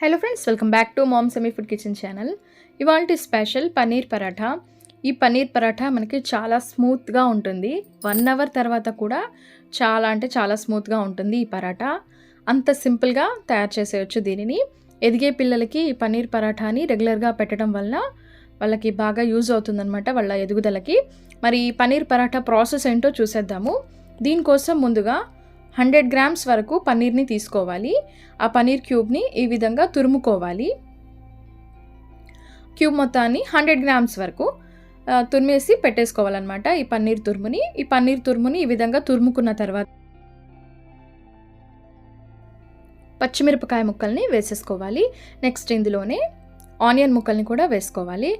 Hello friends welcome back to mom semi food kitchen channel ఇవాళ special paneer paratha. ఈ పన్నీర్ పరాఠా మనకి చాలా స్మూత్గా ఉంటుంది. వన్ అవర్ తర్వాత కూడా చాలా అంటే చాలా స్మూత్గా ఉంటుంది ఈ పరాఠా. అంత సింపుల్గా తయారు చేసేయచ్చు దీనిని. ఎదిగే పిల్లలకి ఈ పన్నీర్ పరాఠాని రెగ్యులర్గా పెట్టడం వల్ల వాళ్ళకి బాగా యూజ్ అవుతుందన్నమాట వాళ్ళ ఎదుగుదలకి. మరి ఈ పన్నీర్ పరాఠా ప్రాసెస్ ఏంటో చూసేద్దాము. దీనికోసం ముందుగా హండ్రెడ్ గ్రామ్స్ వరకు పన్నీర్ని తీసుకోవాలి. ఆ పన్నీర్ క్యూబ్ని ఈ విధంగా తురుముకోవాలి. క్యూబ్ మొత్తాన్ని హండ్రెడ్ గ్రామ్స్ వరకు తురిమేసి పెట్టేసుకోవాలన్నమాట ఈ పన్నీర్ తురుముని. ఈ పన్నీర్ తురుముని ఈ విధంగా తురుముకున్న తర్వాత పచ్చిమిరపకాయ ముక్కల్ని వేసేసుకోవాలి. నెక్స్ట్ ఇందులోనే ఆనియన్ ముక్కల్ని కూడా వేసుకోవాలి.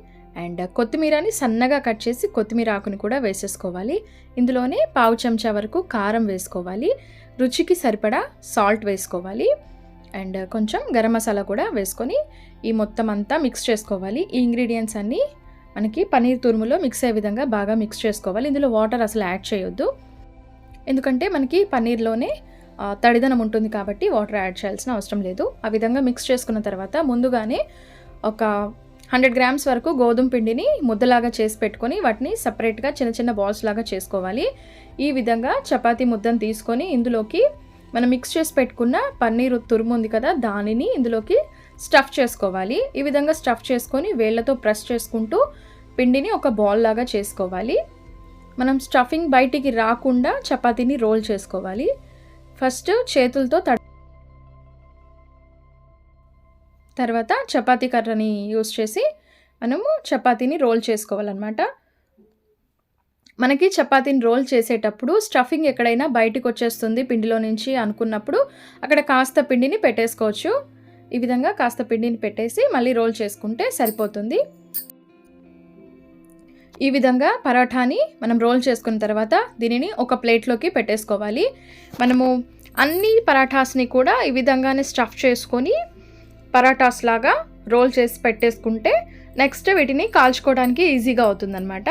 అండ్ కొత్తిమీరని సన్నగా కట్ చేసి కొత్తిమీర ఆకుని కూడా వేసేసుకోవాలి. ఇందులోనే పావు చెంచా వరకు కారం వేసుకోవాలి. రుచికి సరిపడా సాల్ట్ వేసుకోవాలి. అండ్ కొంచెం గరం మసాలా కూడా వేసుకొని ఈ మొత్తం అంతా మిక్స్ చేసుకోవాలి. ఈ ఇంగ్రీడియంట్స్ అన్నీ మనకి పన్నీర్ తురుములో మిక్స్ అయ్యే విధంగా బాగా మిక్స్ చేసుకోవాలి. ఇందులో వాటర్ అసలు యాడ్ చేయొద్దు. ఎందుకంటే మనకి పన్నీర్లోనే తడిదనం ఉంటుంది కాబట్టి వాటర్ యాడ్ చేయాల్సిన అవసరం లేదు. ఆ విధంగా మిక్స్ చేసుకున్న తర్వాత ముందుగానే ఒక హండ్రెడ్ గ్రామ్స్ వరకు గోధుమ పిండిని ముద్దలాగా చేసి పెట్టుకొని వాటిని సపరేట్గా చిన్న చిన్న బాల్స్ లాగా చేసుకోవాలి. ఈ విధంగా చపాతీ ముద్దను తీసుకొని ఇందులోకి మనం మిక్స్ చేసి పెట్టుకున్న పన్నీర్ తురుము ఉంది కదా దానిని ఇందులోకి స్టఫ్ చేసుకోవాలి. ఈ విధంగా స్టఫ్ చేసుకొని వేళ్ళతో ప్రెస్ చేసుకుంటూ పిండిని ఒక బాల్ లాగా చేసుకోవాలి. మనం స్టఫింగ్ బయటికి రాకుండా చపాతీని రోల్ చేసుకోవాలి. ఫస్ట్ చేతులతో తడ తర్వాత చపాతీ కర్రని యూస్ చేసి మనము చపాతీని రోల్ చేసుకోవాలన్నమాట. మనకి చపాతీని రోల్ చేసేటప్పుడు స్టఫింగ్ ఎక్కడైనా బయటికి వచ్చేస్తుంది పిండిలో నుంచి అనుకున్నప్పుడు అక్కడ కాస్త పిండిని పెట్టేసుకోవచ్చు. ఈ విధంగా కాస్త పిండిని పెట్టేసి మళ్ళీ రోల్ చేసుకుంటే సరిపోతుంది. ఈ విధంగా పరాఠాని మనం రోల్ చేసుకున్న తర్వాత దీనిని ఒక ప్లేట్లోకి పెట్టేసుకోవాలి. మనము అన్ని పరాఠాస్ని కూడా ఈ విధంగానే స్టఫ్ చేసుకొని పరాటాస్ లాగా రోల్ చేసి పెట్టేసుకుంటే నెక్స్ట్ వీటిని కాల్చుకోవడానికి ఈజీగా అవుతుందన్నమాట.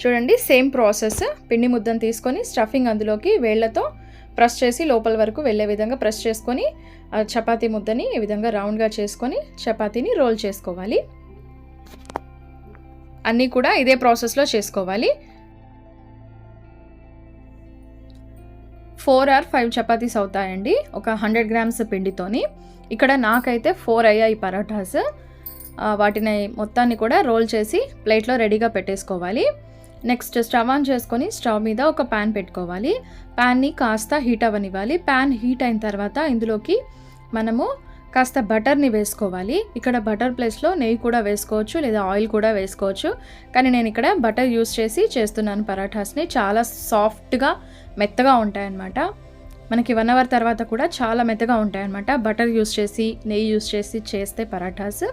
చూడండి సేమ్ ప్రాసెస్. పిండి ముద్దను తీసుకొని స్టఫింగ్ అందులోకి వేళ్ళతో ప్రెస్ చేసి లోపల వరకు వెళ్ళే విధంగా ప్రెస్ చేసుకొని చపాతీ ముద్దని ఈ విధంగా రౌండ్గా చేసుకొని చపాతీని రోల్ చేసుకోవాలి. అన్నీ కూడా ఇదే ప్రాసెస్లో చేసుకోవాలి. ఫోర్ ఆర్ ఫైవ్ చపాతీస్ అవుతాయండి. ఒక హండ్రెడ్ గ్రామ్స్ పిండితోని. ఇక్కడ నాకైతే ఫోర్ అయ్యాయి పరాఠాస్ వాటిని మొత్తాన్ని కూడా రోల్ చేసి ప్లేట్లో రెడీగా పెట్టేసుకోవాలి. నెక్స్ట్ స్టవ్ ఆన్ చేసుకొని స్టవ్ మీద ఒక ప్యాన్ పెట్టుకోవాలి. ప్యాన్ని కాస్త హీట్ అవ్వనివ్వాలి. ప్యాన్ హీట్ అయిన తర్వాత ఇందులోకి మనము కాస్త బటర్ని వేసుకోవాలి. ఇక్కడ బటర్ ప్లేస్లో నెయ్యి కూడా వేసుకోవచ్చు లేదా ఆయిల్ కూడా వేసుకోవచ్చు. కానీ నేను ఇక్కడ బటర్ యూస్ చేసి చేస్తున్నాను పరాఠాస్ని. చాలా సాఫ్ట్గా మెత్తగా ఉంటాయన్నమాట. మనకి వన్ అవర్ తర్వాత కూడా చాలా మెత్తగా ఉంటాయన్నమాట. బటర్ యూస్ చేసి నెయ్యి యూస్ చేసి చేస్తే పరాఠాస్.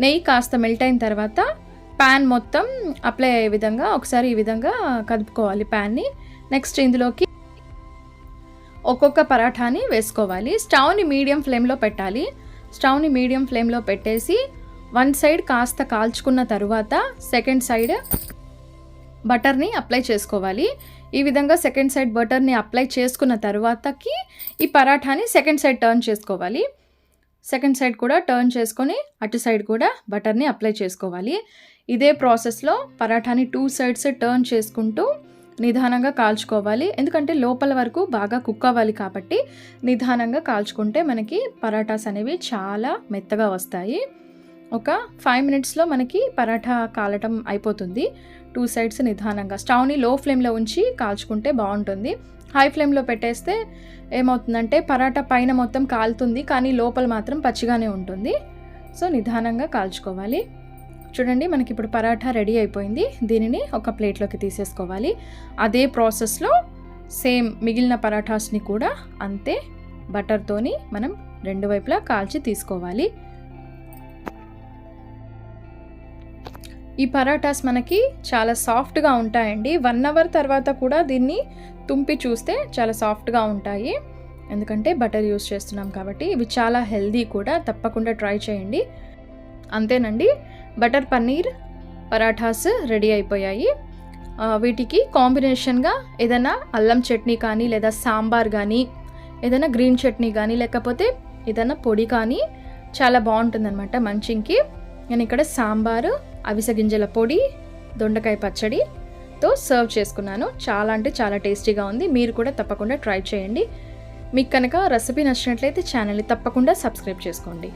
నెయ్యి కాస్త మెల్ట్ అయిన తర్వాత ప్యాన్ మొత్తం అప్లై అయ్యే విధంగా ఒకసారి ఈ విధంగా కదుపుకోవాలి ప్యాన్ని. నెక్స్ట్ ఇందులోకి ఒక్కొక్క పరాఠాని వేసుకోవాలి. స్టవ్ని మీడియం ఫ్లేమ్లో పెట్టాలి. స్టవ్ని మీడియం ఫ్లేమ్లో పెట్టేసి వన్ సైడ్ కాస్త కాల్చుకున్న తరువాత సెకండ్ సైడ్ బటర్ని అప్లై చేసుకోవాలి. ఈ విధంగా సెకండ్ సైడ్ బటర్ని అప్లై చేసుకున్న తర్వాతకి ఈ పరాఠాని సెకండ్ సైడ్ టర్న్ చేసుకోవాలి. సెకండ్ సైడ్ కూడా టర్న్ చేసుకొని అటు సైడ్ కూడా బటర్ని అప్లై చేసుకోవాలి. ఇదే ప్రాసెస్లో పరాఠాని టూ సైడ్స్ టర్న్ చేసుకుంటూ నిదానంగా కాల్చుకోవాలి. ఎందుకంటే లోపల వరకు బాగా కుక్ అవ్వాలి కాబట్టి నిదానంగా కాల్చుకుంటే మనకి పరాటాస్ అనేవి చాలా మెత్తగా వస్తాయి. ఒక ఫైవ్ మినిట్స్లో మనకి పరాఠా కాలటం అయిపోతుంది. టూ సైడ్స్ నిదానంగా. స్టవ్ని లో ఫ్లేమ్లో ఉంచి కాల్చుకుంటే బాగుంటుంది. హై ఫ్లేమ్లో పెట్టేస్తే ఏమవుతుందంటే పరాటా పైన మొత్తం కాలుతుంది. కానీ లోపల మాత్రం పచ్చిగానే ఉంటుంది. సో నిదానంగా కాల్చుకోవాలి. చూడండి మనకి ఇప్పుడు పరాఠా రెడీ అయిపోయింది. దీనిని ఒక ప్లేట్లోకి తీసేసుకోవాలి. అదే ప్రాసెస్లో సేమ్ మిగిలిన పరాఠాస్ని కూడా అంతే బటర్తోని మనం రెండు వైపులా కాల్చి తీసుకోవాలి. ఈ పరాటాస్ మనకి చాలా సాఫ్ట్గా ఉంటాయండి. వన్ అవర్ తర్వాత కూడా దీన్ని తుంపి చూస్తే చాలా సాఫ్ట్గా ఉంటాయి. ఎందుకంటే బటర్ యూస్ చేస్తున్నాం కాబట్టి ఇవి చాలా హెల్దీ కూడా తప్పకుండా ట్రై చేయండి. అంతేనండి. బటర్ పన్నీర్ పరాఠాస్ రెడీ అయిపోయాయి. వీటికి కాంబినేషన్గా ఏదైనా అల్లం చట్నీ కానీ లేదా సాంబార్ కానీ ఏదైనా గ్రీన్ చట్నీ కానీ లేకపోతే ఏదైనా పొడి కానీ చాలా బాగుంటుందన్నమాట మంచింగ్కి నేను ఇక్కడ సాంబారు అవిసె గింజల పొడి దొండకాయ పచ్చడితో సర్వ్ చేసుకున్నాను. చాలా అంటే చాలా టేస్టీగా ఉంది. మీరు కూడా తప్పకుండా ట్రై చేయండి. మీకు కనుక రెసిపీ నచ్చినట్లయితే ఛానల్ని తప్పకుండా సబ్స్క్రైబ్ చేసుకోండి.